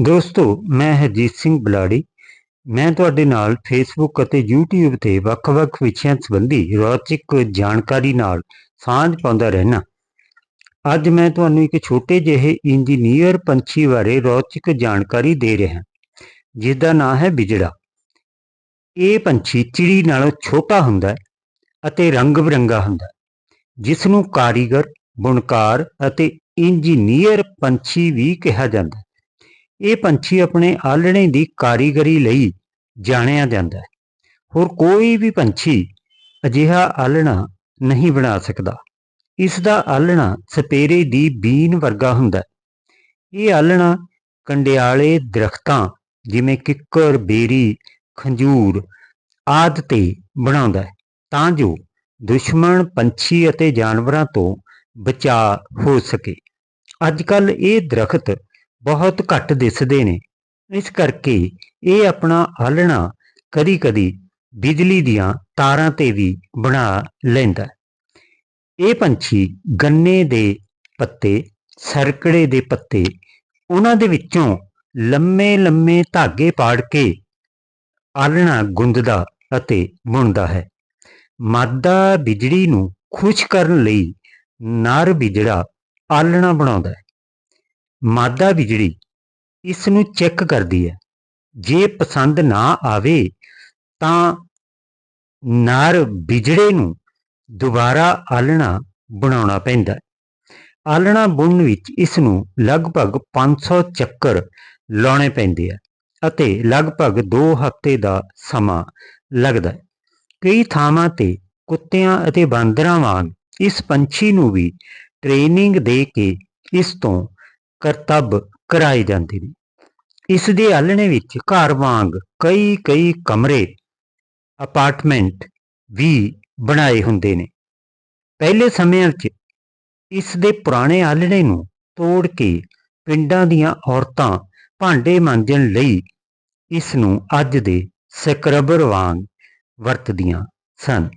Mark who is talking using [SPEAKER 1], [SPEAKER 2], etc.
[SPEAKER 1] ਦੋਸਤੋ, ਮੈਂ ਹਰਜੀਤ ਸਿੰਘ ਬਲਾੜੀ। ਮੈਂ ਤੁਹਾਡੇ ਨਾਲ ਫੇਸਬੁੱਕ ਅਤੇ YouTube ਤੇ ਵੱਖ-ਵੱਖ ਵਿਸ਼ਿਆਂ ਸੰਬੰਧੀ ਰੌਚਕ ਜਾਣਕਾਰੀ ਨਾਲ ਸਾਂਝ ਪਾਉਂਦਾ ਰਹਿਣਾ ਅੱਜ ਮੈਂ ਤੁਹਾਨੂੰ ਇੱਕ ਛੋਟੇ ਜਿਹੇ ਇੰਜੀਨੀਅਰ ਪੰਛੀ ਬਾਰੇ ਰੌਚਕ ਜਾਣਕਾਰੀ ਦੇ ਰਿਹਾ ਜਿਸ ਦਾ ਨਾਮ ਹੈ ਬਿਜੜਾ। ਇਹ ਪੰਛੀ ਚਿੜੀ ਨਾਲੋਂ ਛੋਟਾ ਹੁੰਦਾ ਹੈ ਅਤੇ ਰੰਗ ਬਿਰੰਗਾ ਹੁੰਦਾ ਹੈ ਜਿਸ ਨੂੰ ਕਾਰੀਗਰ, ਬੁਣਕਾਰ ਅਤੇ ਇੰਜੀਨੀਅਰ ਪੰਛੀ ਵੀ ਕਿਹਾ ਜਾਂਦਾ ਹੈ। ਇਹ ਪੰਛੀ ਆਪਣੇ ਆਲਣੇ ਦੀ ਕਾਰੀਗਰੀ ਲਈ ਜਾਣਿਆ ਜਾਂਦਾ ਹੈ। ਹੋਰ ਕੋਈ ਵੀ ਪੰਛੀ ਅਜਿਹਾ ਆਲਣਾ ਨਹੀਂ ਬਣਾ ਸਕਦਾ। ਇਸ ਦਾ ਆਲਣਾ ਸਪੇਰੇ ਦੀ ਬੀਨ ਵਰਗਾ ਹੁੰਦਾ ਹੈ। ਇਹ ਆਲਣਾ ਕੰਡਿਆਲੇ ਦਰਖਤਾਂ ਜਿਵੇਂ ਕਿੱਕਰ, ਬੇਰੀ, ਖੰਜੂਰ ਆਦਿ ਤੇ ਬਣਾਉਂਦਾ ਹੈ। ਤਾਂ ਜੋ ਦੁਸ਼ਮਣ ਪੰਛੀ ਅਤੇ ਜਾਨਵਰਾਂ ਤੋਂ ਬਚਾਅ ਹੋ ਸਕੇ। ਅੱਜ ਕੱਲ ਇਹ ਦਰਖਤ ਬਹੁਤ ਘੱਟ ਦਿਸਦੇ ਨੇ। ਇਸ ਕਰਕੇ ਇਹ ਆਪਣਾ ਆਲਣਾ ਕਦੀ-ਕਦੀ ਬਿਜਲੀ ਦੀਆਂ ਤਾਰਾਂ ਤੇ ਵੀ ਬਣਾ ਲੈਂਦਾ ਇਹ ਪੰਛੀ ਗੰਨੇ ਦੇ ਪੱਤੇ, ਸਰਕੜੇ ਦੇ ਪੱਤੇ, ਉਹਨਾਂ ਦੇ ਵਿੱਚੋਂ ਲੰਮੇ-ਲੰਮੇ ਧਾਗੇ ਪਾੜ ਕੇ ਆਲਣਾ ਗੁੰਦਦਾ ਅਤੇ ਬੁਣਦਾ ਹੈ। ਮਾਦਾ ਬਿਜੜੀ ਨੂੰ ਖੁਸ਼ ਕਰਨ ਲਈ ਨਰ ਬਿਜੜਾ ਆਲਣਾ ਬਣਾਉਂਦਾ ਹੈ। ਮਾਦਾ ਬਿਜੜੀ ਇਸ ਨੂੰ ਚੈੱਕ ਕਰਦੀ ਹੈ। ਜੇ ਪਸੰਦ ਨਾ ਆਵੇ ਤਾਂ ਨਰ ਬਿਜੜੇ ਨੂੰ ਦੁਬਾਰਾ ਆਲਣਾ ਬਣਾਉਣਾ ਪੈਂਦਾ ਹੈ। ਆਲਣਾ ਬੁਣਨ ਵਿੱਚ ਇਸ ਨੂੰ ਲਗਭਗ 500 ਚੱਕਰ ਲਾਉਣੇ ਪੈਂਦੇ ਆ ਅਤੇ ਲਗਭਗ 2 ਹਫ਼ਤੇ ਦਾ ਸਮਾਂ ਲੱਗਦਾ ਹੈ। ਕਈ ਥਾਵਾਂ ਤੇ ਕੁੱਤਿਆਂ ਅਤੇ ਬਾਂਦਰਾਂ ਵਾਂਗ ਇਸ ਪੰਛੀ ਨੂੰ ਵੀ ਟ੍ਰੇਨਿੰਗ ਦੇ ਕੇ ਇਸ ਤੋਂ ਕਰਤੱਵ ਕਰਾਏ ਜਾਂਦੇ ਨੇ। ਇਸ ਦੇ ਆਲਣੇ ਵਿੱਚ ਘਰ ਵਾਂਗ ਕਈ ਕਈ ਕਮਰੇ ਅਪਾਰਟਮੈਂਟ ਵੀ ਬਣਾਏ ਹੁੰਦੇ ਨੇ। ਪਹਿਲੇ ਸਮਿਆਂ ਵਿੱਚ ਇਸ ਦੇ ਪੁਰਾਣੇ ਆਲਣੇ ਨੂੰ ਤੋੜ ਕੇ ਪਿੰਡਾਂ ਦੀਆਂ ਔਰਤਾਂ ਭਾਂਡੇ ਮਾਂਜਣ ਲਈ ਇਸ ਨੂੰ ਅੱਜ ਦੇ ਸਕਰਬਰ ਵਾਂਗ ਵਰਤਦੀਆਂ ਸਨ।